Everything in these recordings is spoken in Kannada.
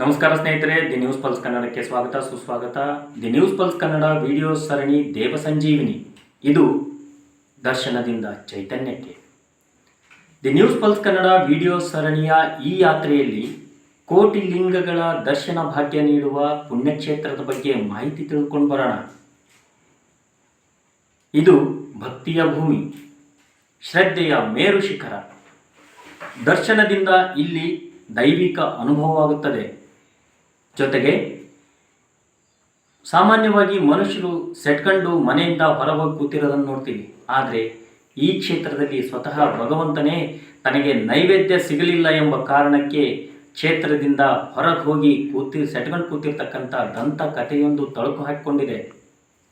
ನಮಸ್ಕಾರ ಸ್ನೇಹಿತರೆ, ದಿ ನ್ಯೂಸ್ ಪಲ್ಸ್ ಕನ್ನಡಕ್ಕೆ ಸ್ವಾಗತ, ಸುಸ್ವಾಗತ. The news pulse Kannada video ಸರಣಿ ದೇವ ಸಂಜೀವಿನಿ. ಇದು ದರ್ಶನದಿಂದ ಚೈತನ್ಯಕ್ಕೆ. The news pulse Kannada video ಸರಣಿಯ ಈ ಯಾತ್ರೆಯಲ್ಲಿ ಕೋಟಿ ಲಿಂಗಗಳ ದರ್ಶನ ಭಾಗ್ಯ ನೀಡುವ ಪುಣ್ಯಕ್ಷೇತ್ರದ ಬಗ್ಗೆ ಮಾಹಿತಿ ತಿಳ್ಕೊಂಡು ಬರೋಣ. ಇದು ಭಕ್ತಿಯ ಭೂಮಿ, ಶ್ರದ್ಧೆಯ ಮೇರು ಶಿಖರ ದರ್ಶನದಿಂದ ಇಲ್ಲಿ ದೈವಿಕ ಅನುಭವವಾಗುತ್ತದೆ. ಜೊತೆಗೆ ಸಾಮಾನ್ಯವಾಗಿ ಮನುಷ್ಯರು ಸೆಟ್ಕೊಂಡು ಮನೆಯಿಂದ ಹೊರಗೋಗಿ ಕೂತಿರೋದನ್ನು ನೋಡ್ತೀವಿ. ಆದರೆ ಈ ಕ್ಷೇತ್ರದಲ್ಲಿ ಸ್ವತಃ ಭಗವಂತನೇ ತನಗೆ ನೈವೇದ್ಯ ಸಿಗಲಿಲ್ಲ ಎಂಬ ಕಾರಣಕ್ಕೆ ಕ್ಷೇತ್ರದಿಂದ ಹೊರಗೆ ಹೋಗಿ ಕೂತಿ ಸೆಟ್ಕೊಂಡು ಕೂತಿರ್ತಕ್ಕಂಥ ದಂತ ಕಥೆಯೊಂದು ತಳುಕು ಹಾಕಿಕೊಂಡಿದೆ.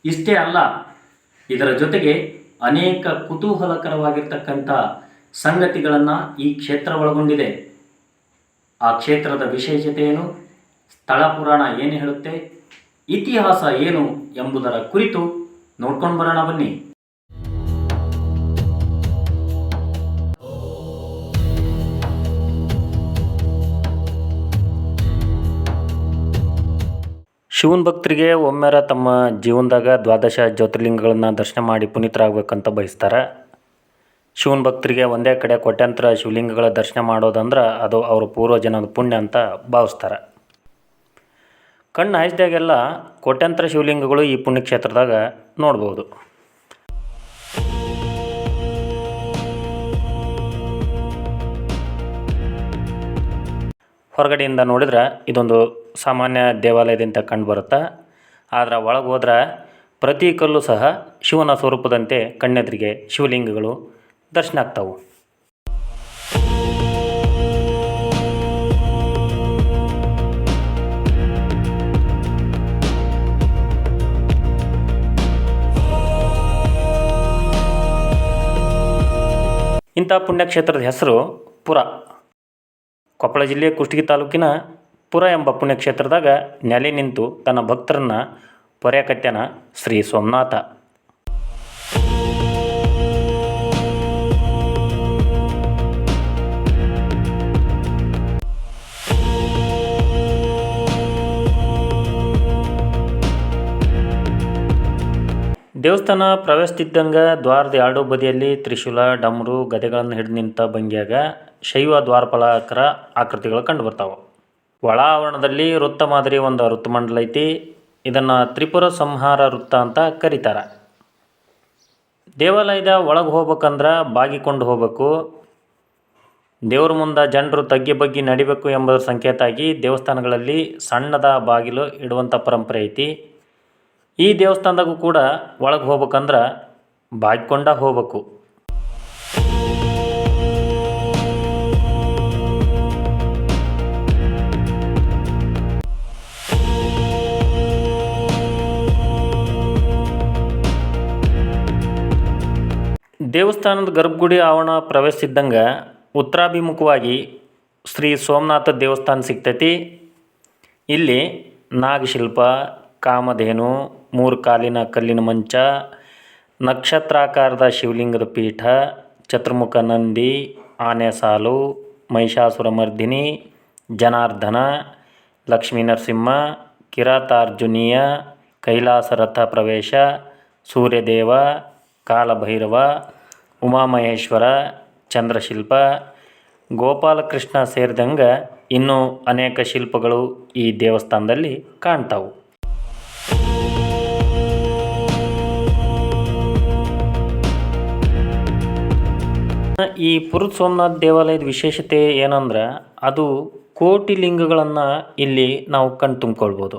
ಇಷ್ಟೇ ಅಲ್ಲ, ಇದರ ಜೊತೆಗೆ ಅನೇಕ ಕುತೂಹಲಕರವಾಗಿರ್ತಕ್ಕಂಥ ಸಂಗತಿಗಳನ್ನು ಈ ಕ್ಷೇತ್ರ ಒಳಗೊಂಡಿದೆ. ಆ ಕ್ಷೇತ್ರದ ವಿಶೇಷತೆ ಏನು? ಸ್ಥಳ ಪುರಾಣ ಏನು ಹೇಳುತ್ತೆ? ಇತಿಹಾಸ ಏನು ಎಂಬುದರ ಕುರಿತು ನೋಡ್ಕೊಂಡು ಬರೋಣ ಬನ್ನಿ. ಶಿವನ ಭಕ್ತರಿಗೆ ಒಮ್ಮೆರ ತಮ್ಮ ಜೀವನದಾಗ ದ್ವಾದಶ ಜ್ಯೋತಿರ್ಲಿಂಗಗಳನ್ನು ದರ್ಶನ ಮಾಡಿ ಪುನೀತರಾಗಬೇಕಂತ ಬಯಸ್ತಾರೆ. ಶಿವನ ಭಕ್ತರಿಗೆ ಒಂದೇ ಕಡೆ ಕೋಟ್ಯಾಂತರ ಶಿವಲಿಂಗಗಳ ದರ್ಶನ ಮಾಡೋದಂದ್ರೆ ಅದು ಅವರ ಪೂರ್ವಜನದ ಪುಣ್ಯ ಅಂತ ಭಾವಿಸ್ತಾರೆ. ಕಣ್ಣು ಹಾಯಿಸಿದಾಗೆಲ್ಲ ಕೋಟ್ಯಾಂತರ ಶಿವಲಿಂಗಗಳು ಈ ಪುಣ್ಯಕ್ಷೇತ್ರದಾಗ ನೋಡ್ಬೋದು. ಹೊರಗಡೆಯಿಂದ ನೋಡಿದ್ರೆ ಇದೊಂದು ಸಾಮಾನ್ಯ ದೇವಾಲಯದಿಂದ ಕಂಡು ಬರುತ್ತೆ, ಆದ್ರೆ ಒಳಗೆ ಹೋದ್ರೆ ಪ್ರತಿ ಕಲ್ಲು ಸಹ ಶಿವನ ಸ್ವರೂಪದಂತೆ ಕಣ್ಣೆದುರಿಗೆ ಶಿವಲಿಂಗಗಳು ದರ್ಶನ ಆಗ್ತಾವೆ. ಇಂಥ ಪುಣ್ಯಕ್ಷೇತ್ರದ ಹೆಸರು ಪುರ. ಕೊಪ್ಪಳ ಜಿಲ್ಲೆಯ ಕುಷ್ಟಗಿ ತಾಲೂಕಿನ ಪುರ ಎಂಬ ಪುಣ್ಯಕ್ಷೇತ್ರದಾಗ ನೆಲೆ ನಿಂತು ತನ್ನ ಭಕ್ತರನ್ನ ಪೊರೆಯಕತ್ಯನ ಶ್ರೀ ಸೋಮನಾಥ. ದೇವಸ್ಥಾನ ಪ್ರವೇಶಿಸ್ತಿದ್ದಂಗೆ ದ್ವಾರದ ಎರಡೂ ಬದಿಯಲ್ಲಿ ತ್ರಿಶೂಲ, ಡಮರು ಗದೆಗಳನ್ನು ಹಿಡಿದು ನಿಂತ ಭಂಗಿಯಾಗ ಶೈವ ದ್ವಾರಪಾಲಕರ ಆಕೃತಿಗಳು ಕಂಡು ಬರ್ತಾವೆ ಒಳ ಆವರಣದಲ್ಲಿ ವೃತ್ತ ಮಾದರಿ ಒಂದು ವೃತ್ತಮಂಡಲ ಐತಿ. ಇದನ್ನು ತ್ರಿಪುರ ಸಂಹಾರ ವೃತ್ತ ಅಂತ ಕರೀತಾರೆ. ದೇವಾಲಯದ ಒಳಗೆ ಹೋಗ್ಬೇಕಂದ್ರೆ ಬಾಗಿಕೊಂಡು ಹೋಗಬೇಕು. ದೇವ್ರ ಮುಂದೆ ಜನರು ತಗ್ಗಿ ಬಗ್ಗಿ ನಡಿಬೇಕು ಎಂಬುದರ ಸಂಕೇತ ಆಗಿ ದೇವಸ್ಥಾನಗಳಲ್ಲಿ ಸಣ್ಣದ ಬಾಗಿಲು ಇಡುವಂಥ ಪರಂಪರೆ ಐತಿ. ಈ ದೇವಸ್ಥಾನದಾಗೂ ಕೂಡ ಒಳಗೆ ಹೋಗ್ಬೇಕಂದ್ರೆ ಬಾಗಿಕೊಂಡ ಹೋಗ್ಬೇಕು. ದೇವಸ್ಥಾನದ ಗರ್ಭಗುಡಿ ಆವರಣ ಪ್ರವೇಶಿಸಿದ್ದಂಗೆ ಉತ್ತರಾಭಿಮುಖವಾಗಿ ಶ್ರೀ ಸೋಮನಾಥ ದೇವಸ್ಥಾನ ಸಿಗ್ತೈತಿ. ಇಲ್ಲಿ ನಾಗಶಿಲ್ಪ, ಕಾಮಧೇನು ಮೂರು ಕಾಲಿನ ಕಲ್ಲಿನ ಮಂಚ, ನಕ್ಷತ್ರಾಕಾರದ ಶಿವಲಿಂಗದ ಪೀಠ, ಚತುರ್ಮುಖ ನಂದಿ ಆನೆ ಸಾಲು, ಮಹಿಷಾಸುರ ಮರ್ದಿನಿ, ಜನಾರ್ದನ, ಲಕ್ಷ್ಮೀ ನರಸಿಂಹ, ಕಿರಾತಾರ್ಜುನೀಯ, ಕೈಲಾಸ ರಥ ಪ್ರವೇಶ, ಸೂರ್ಯದೇವ, ಕಾಲಭೈರವ, ಉಮಾಮಹೇಶ್ವರ, ಚಂದ್ರಶಿಲ್ಪ, ಗೋಪಾಲಕೃಷ್ಣ ಸೇರಿದಂಗೆ ಇನ್ನೂ ಅನೇಕ ಶಿಲ್ಪಗಳು ಈ ದೇವಸ್ಥಾನದಲ್ಲಿ ಕಾಣ್ತಾವು. ಈ ಪುರುತ್ ಸೋಮನಾಥ್ ದೇವಾಲಯದ ವಿಶೇಷತೆ ಏನಂದ್ರೆ ಅದು ಕೋಟಿ ಲಿಂಗಗಳನ್ನು ಇಲ್ಲಿ ನಾವು ಕಣ್ ತುಂಬಿಕೊಳ್ಬೋದು.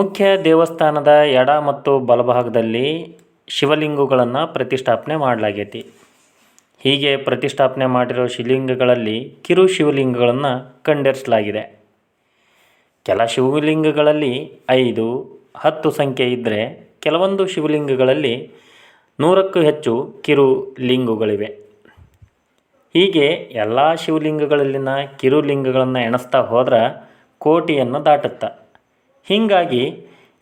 ಮುಖ್ಯ ದೇವಸ್ಥಾನದ ಎಡ ಮತ್ತು ಬಲಭಾಗದಲ್ಲಿ ಶಿವಲಿಂಗಗಳನ್ನು ಪ್ರತಿಷ್ಠಾಪನೆ ಮಾಡಲಾಗೈತಿ. ಹೀಗೆ ಪ್ರತಿಷ್ಠಾಪನೆ ಮಾಡಿರೋ ಶಿವಲಿಂಗಗಳಲ್ಲಿ ಕಿರು ಶಿವಲಿಂಗಗಳನ್ನು ಕಂಡರಿಸಲಾಗಿದೆ. ಕೆಲ ಶಿವಲಿಂಗಗಳಲ್ಲಿ ಐದು, ಹತ್ತು ಸಂಖ್ಯೆ ಇದ್ದರೆ ಕೆಲವೊಂದು ಶಿವಲಿಂಗಗಳಲ್ಲಿ ನೂರಕ್ಕೂ ಹೆಚ್ಚು ಕಿರು ಲಿಂಗಗಳಿವೆ ಹೀಗೆ ಎಲ್ಲ ಶಿವಲಿಂಗಗಳಲ್ಲಿನ ಕಿರುಲಿಂಗಗಳನ್ನು ಎಣಿಸ್ತಾ ಹೋದ್ರೆ ಕೋಟಿಯನ್ನು ದಾಟುತ್ತ. ಹೀಗಾಗಿ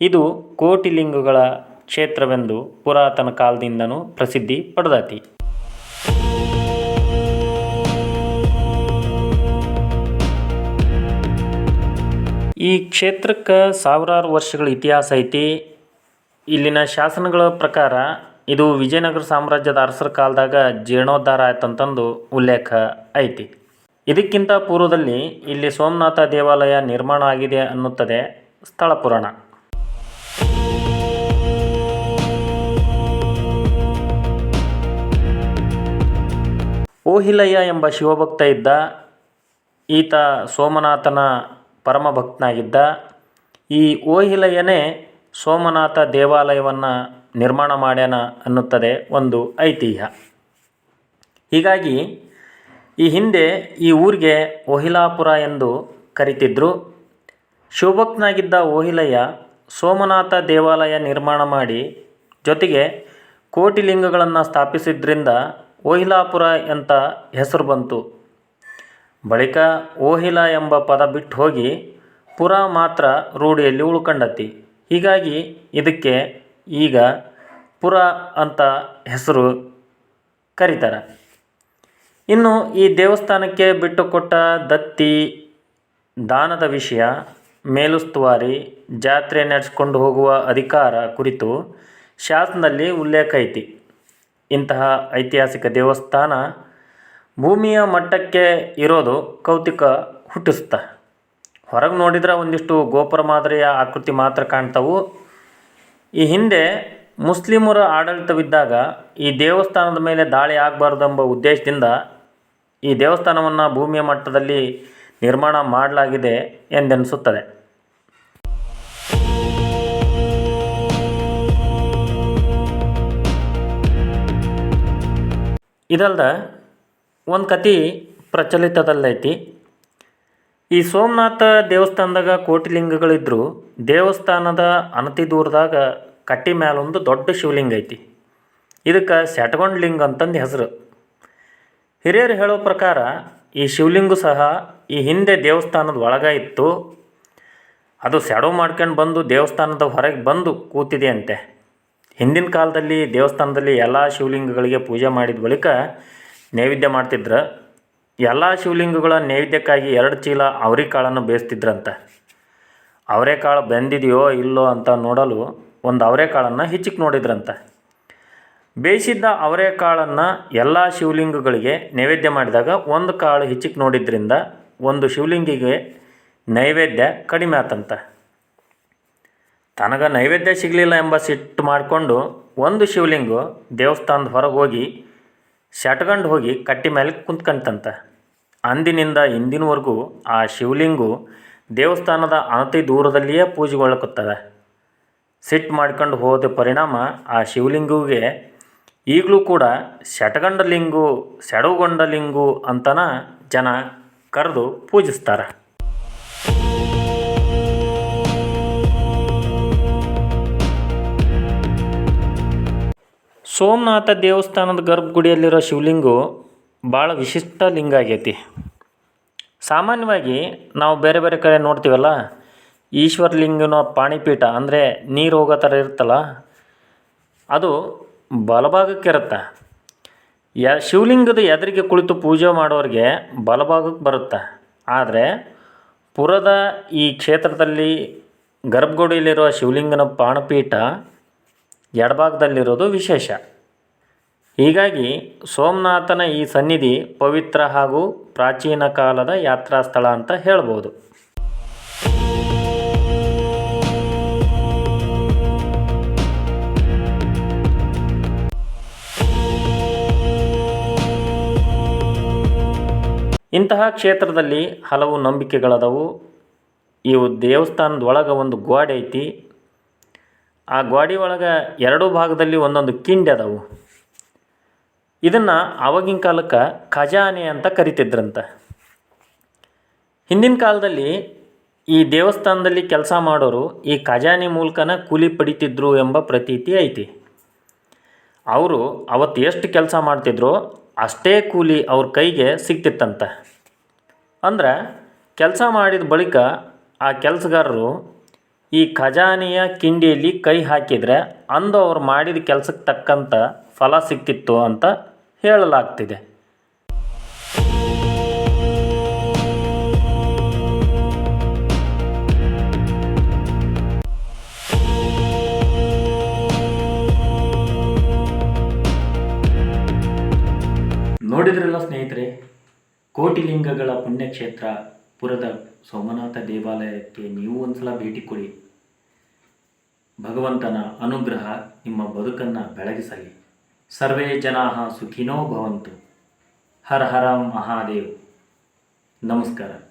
ಇದು ಕೋಟಿ ಲಿಂಗಗಳ ಕ್ಷೇತ್ರವೆಂದು ಪುರಾತನ ಕಾಲದಿಂದನೂ ಪ್ರಸಿದ್ಧಿ ಪಡೆದೈತಿ. ಈ ಕ್ಷೇತ್ರಕ್ಕೆ ಸಾವಿರಾರು ವರ್ಷಗಳ ಇತಿಹಾಸ ಐತಿ. ಇಲ್ಲಿನ ಶಾಸನಗಳ ಪ್ರಕಾರ ಇದು ವಿಜಯನಗರ ಸಾಮ್ರಾಜ್ಯದ ಅರಸರ ಕಾಲದಾಗ ಜೀರ್ಣೋದ್ಧಾರ ಆಯ್ತಂತಂದು ಉಲ್ಲೇಖ ಐತಿ. ಇದಕ್ಕಿಂತ ಪೂರ್ವದಲ್ಲಿ ಇಲ್ಲಿ ಸೋಮನಾಥ ದೇವಾಲಯ ನಿರ್ಮಾಣ ಆಗಿದೆ ಅನ್ನುತ್ತದೆ ಸ್ಥಳ ಪುರಾಣ. ಓಹಿಲಯ್ಯ ಎಂಬ ಶಿವಭಕ್ತ ಇದ್ದ ಈತ ಸೋಮನಾಥನ ಪರಮ ಭಕ್ತನಾಗಿದ್ದ ಈ ಓಹಿಲಯ್ಯನೇ ಸೋಮನಾಥ ದೇವಾಲಯವನ್ನು ನಿರ್ಮಾಣ ಮಾಡ್ಯಾನ ಅನ್ನುತ್ತದೆ ಒಂದು ಐತಿಹ್ಯ. ಹೀಗಾಗಿ ಈ ಹಿಂದೆ ಈ ಊರಿಗೆ ಓಹಿಲಾಪುರ ಎಂದು ಕರಿತಿದ್ರು. ಶಿವಭಕ್ತನಾಗಿದ್ದ ಓಹಿಲಯ್ಯ ಸೋಮನಾಥ ದೇವಾಲಯ ನಿರ್ಮಾಣ ಮಾಡಿ ಜೊತೆಗೆ ಕೋಟಿಲಿಂಗಗಳನ್ನು ಸ್ಥಾಪಿಸಿದ್ರಿಂದ ಓಹಿಲಾಪುರ ಅಂತ ಹೆಸರು ಬಂತು. ಬಳಿಕ ಓಹಿಲ ಎಂಬ ಪದ ಬಿಟ್ಟು ಹೋಗಿ ಪುರ ಮಾತ್ರ ರೂಢಿಯಲ್ಲಿ ಉಳ್ಕೊಂಡತಿ. ಹೀಗಾಗಿ ಇದಕ್ಕೆ ಈಗ ಪುರ ಅಂತ ಹೆಸರು ಕರೀತಾರೆ. ಇನ್ನು ಈ ದೇವಸ್ಥಾನಕ್ಕೆ ಬಿಟ್ಟುಕೊಟ್ಟ ದತ್ತಿ ದಾನದ ವಿಷಯ, ಮೇಲುಸ್ತುವಾರಿ, ಜಾತ್ರೆ ನಡೆಸ್ಕೊಂಡು ಹೋಗುವ ಅಧಿಕಾರ ಕುರಿತು ಶಾಸನದಲ್ಲಿ ಉಲ್ಲೇಖ ಐತಿ. ಇಂತಹ ಐತಿಹಾಸಿಕ ದೇವಸ್ಥಾನ ಭೂಮಿಯ ಮಟ್ಟಕ್ಕೆ ಇರೋದು ಕೌತಿಕ ಹುಟ್ಟಿಸ್ತ ಹೊರಗೆ ನೋಡಿದ್ರೆ ಒಂದಿಷ್ಟು ಗೋಪುರ ಮಾದರಿಯ ಆಕೃತಿ ಮಾತ್ರ ಕಾಣ್ತವು. ಈ ಹಿಂದೆ ಮುಸ್ಲಿಮರ ಆಡಳಿತವಿದ್ದಾಗ ಈ ದೇವಸ್ಥಾನದ ಮೇಲೆ ದಾಳಿ ಆಗಬಾರ್ದೆಂಬ ಉದ್ದೇಶದಿಂದ ಈ ದೇವಸ್ಥಾನವನ್ನು ಭೂಮಿಯ ಮಟ್ಟದಲ್ಲಿ ನಿರ್ಮಾಣ ಮಾಡಲಾಗಿದೆ ಎಂದೆನಿಸುತ್ತದೆ. ಇದಲ್ದ ಒಂದು ಕತೆ ಪ್ರಚಲಿತದಲ್ಲೈತಿ. ಈ ಸೋಮನಾಥ ದೇವಸ್ಥಾನದಾಗ ಕೋಟಿಲಿಂಗಗಳಿದ್ರು. ದೇವಸ್ಥಾನದ ಅನತಿ ದೂರದಾಗ ಕಟ್ಟಿ ಮ್ಯಾಲೊಂದು ದೊಡ್ಡ ಶಿವಲಿಂಗ ಐತಿ. ಇದಕ್ಕೆ ಸೆಟ್ಗೊಂಡ್ ಲಿಂಗ ಅಂತಂದು ಹೆಸರು. ಹಿರಿಯರು ಹೇಳೋ ಪ್ರಕಾರ ಈ ಶಿವಲಿಂಗ ಸಹ ಈ ಹಿಂದೆ ದೇವಸ್ಥಾನದ ಒಳಗ ಇತ್ತು. ಅದು ಸ್ಯಾಡೋ ಮಾಡ್ಕೊಂಡು ಬಂದು ದೇವಸ್ಥಾನದ ಹೊರಗೆ ಬಂದು ಕೂತಿದೆ ಅಂತೆ. ಹಿಂದಿನ ಕಾಲದಲ್ಲಿ ದೇವಸ್ಥಾನದಲ್ಲಿ ಎಲ್ಲ ಶಿವಲಿಂಗಗಳಿಗೆ ಪೂಜೆ ಮಾಡಿದ ಬಳಿಕ ನೈವೇದ್ಯ ಮಾಡ್ತಿದ್ರು, ಎಲ್ಲ ಶಿವಲಿಂಗಗಳ ನೈವೇದ್ಯಕ್ಕಾಗಿ ಎರಡು ಚೀಲ ಅವರೆಕಾಳನ್ನು ಬೇಯಿಸ್ತಿದ್ರಂತೆ. ಅವರೆಕಾಳು ಬೆಂದಿದೆಯೋ ಇಲ್ಲೋ ಅಂತ ನೋಡಲು ಒಂದು ಅವರೆಕಾಳನ್ನು ಹಿಚ್ಚಿಕ್ ನೋಡಿದ್ರಂತೆ. ಬೇಯಿಸಿದ್ದ ಅವರೆಕಾಳನ್ನು ಎಲ್ಲ ಶಿವಲಿಂಗಗಳಿಗೆ ನೈವೇದ್ಯ ಮಾಡಿದಾಗ ಒಂದು ಕಾಳು ಹಿಚ್ಚಿಕ್ ನೋಡಿದ್ರಿಂದ ಒಂದು ಶಿವಲಿಂಗಿಗೆ ನೈವೇದ್ಯ ಕಡಿಮೆ ಆತಂತೆ. ತನಗೆ ನೈವೇದ್ಯ ಸಿಗಲಿಲ್ಲ ಎಂಬ ಸಿಟ್ಟು ಮಾಡಿಕೊಂಡು ಒಂದು ಶಿವಲಿಂಗು ದೇವಸ್ಥಾನದ ಹೊರಗೆ ಹೋಗಿ ಶಟ್ಗಂಡು ಹೋಗಿ ಕಟ್ಟಿ ಮೇಲೆ ಕುಂತ್ಕಂತಂತ. ಅಂದಿನಿಂದ ಇಂದಿನವರೆಗೂ ಆ ಶಿವಲಿಂಗು ದೇವಸ್ಥಾನದ ಅನತಿ ದೂರದಲ್ಲಿಯೇ ಪೂಜೆಗೊಳ್ಳಕತ್ತದೆ ಸಿಟ್ಟು ಮಾಡ್ಕೊಂಡು ಹೋದ ಪರಿಣಾಮ ಆ ಶಿವಲಿಂಗುವಿಗೆ ಈಗಲೂ ಕೂಡ ಶಟಗಂಡ ಲಿಂಗು ಲಿಂಗು ಅಂತನ ಜನ ಕರೆದು ಪೂಜಿಸ್ತಾರೆ. ಸೋಮನಾಥ ದೇವಸ್ಥಾನದ ಗರ್ಭಗುಡಿಯಲ್ಲಿರೋ ಶಿವಲಿಂಗು ಭಾಳ ವಿಶಿಷ್ಟ ಲಿಂಗ ಆಗೈತಿ. ಸಾಮಾನ್ಯವಾಗಿ ನಾವು ಬೇರೆ ಬೇರೆ ಕಡೆ ನೋಡ್ತೀವಲ್ಲ ಈಶ್ವರಲಿಂಗನ ಪಾಣಿಪೀಠ ಅಂದರೆ ನೀರು ಹೋಗೋ ಥರ ಇರುತ್ತಲ್ಲ, ಅದು ಬಲಭಾಗಕ್ಕೆ ಇರುತ್ತೆ. ಯ ಶಿವಲಿಂಗದ ಎದುರಿಗೆ ಕುಳಿತು ಪೂಜೆ ಮಾಡೋರಿಗೆ ಬಲಭಾಗಕ್ಕೆ ಬರುತ್ತೆ. ಆದರೆ ಪುರದ ಈ ಕ್ಷೇತ್ರದಲ್ಲಿ ಗರ್ಭಗುಡಿಯಲ್ಲಿರುವ ಶಿವಲಿಂಗನ ಪಾಣಪೀಠ ಎಡಭಾಗದಲ್ಲಿರೋದು ವಿಶೇಷ. ಹೀಗಾಗಿ ಸೋಮನಾಥನ ಈ ಸನ್ನಿಧಿ ಪವಿತ್ರ ಹಾಗೂ ಪ್ರಾಚೀನ ಕಾಲದ ಯಾತ್ರಾ ಸ್ಥಳ ಅಂತ ಹೇಳ್ಬೋದು. ಇಂತಹ ಕ್ಷೇತ್ರದಲ್ಲಿ ಹಲವು ನಂಬಿಕೆಗಳದವು. ಇವು ದೇವಸ್ಥಾನದ ಒಳಗೆ ಒಂದು ಗೋಡೆ ಐತಿ. ಆ ಗೋಡೆ ಒಳಗೆ ಎರಡು ಭಾಗದಲ್ಲಿ ಒಂದೊಂದು ಕಿಂಡಿ ಅದಾವು. ಇದನ್ನು ಆವಾಗಿನ ಕಾಲಕ್ಕೆ ಖಜಾನೆ ಅಂತ ಕರಿತಿದ್ರಂತೆ. ಹಿಂದಿನ ಕಾಲದಲ್ಲಿ ಈ ದೇವಸ್ಥಾನದಲ್ಲಿ ಕೆಲಸ ಮಾಡೋರು ಈ ಖಜಾನೆ ಮೂಲಕನ ಕೂಲಿ ಪಡಿತಿದ್ರು ಎಂಬ ಪ್ರತೀತಿ ಐತಿ. ಅವರು ಅವತ್ತು ಎಷ್ಟು ಕೆಲಸ ಮಾಡ್ತಿದ್ರೋ ಅಷ್ಟೇ ಕೂಲಿ ಅವ್ರ ಕೈಗೆ ಸಿಗ್ತಿತ್ತಂತ. ಅಂದ್ರೆ ಕೆಲಸ ಮಾಡಿದ ಬಳಿಕ ಆ ಕೆಲಸಗಾರರು ಈ ಖಜಾನೆಯ ಕಿಂಡಿಯಲ್ಲಿ ಕೈ ಹಾಕಿದರೆ ಅಂದು ಅವ್ರು ಮಾಡಿದ ಕೆಲಸಕ್ಕೆ ತಕ್ಕಂಥ ಫಲ ಸಿಕ್ತಿತ್ತು ಅಂತ ಹೇಳಲಾಗ್ತಿದೆ. ನೋಡಿದ್ರಲ್ಲ ಸ್ನೇಹಿತರೆ, ಕೋಟಿಲಿಂಗಗಳ ಪುಣ್ಯಕ್ಷೇತ್ರ, ಪುರದ ಸೋಮನಾಥ ದೇವಾಲಯಕ್ಕೆ ನೀವು ಒಂದ್ಸಲ ಭೇಟಿ ಕೊಡಿ. ಭಗವಂತನ ಅನುಗ್ರಹ ನಿಮ್ಮ ಬದುಕನ್ನು ಬೆಳಗಿಸಲಿ. ಸರ್ವೇ ಜನಾ ಸುಖಿನೋ ಭವಂತು. ಹರ ಹರ ಮಹಾದೇವ್. ನಮಸ್ಕಾರ.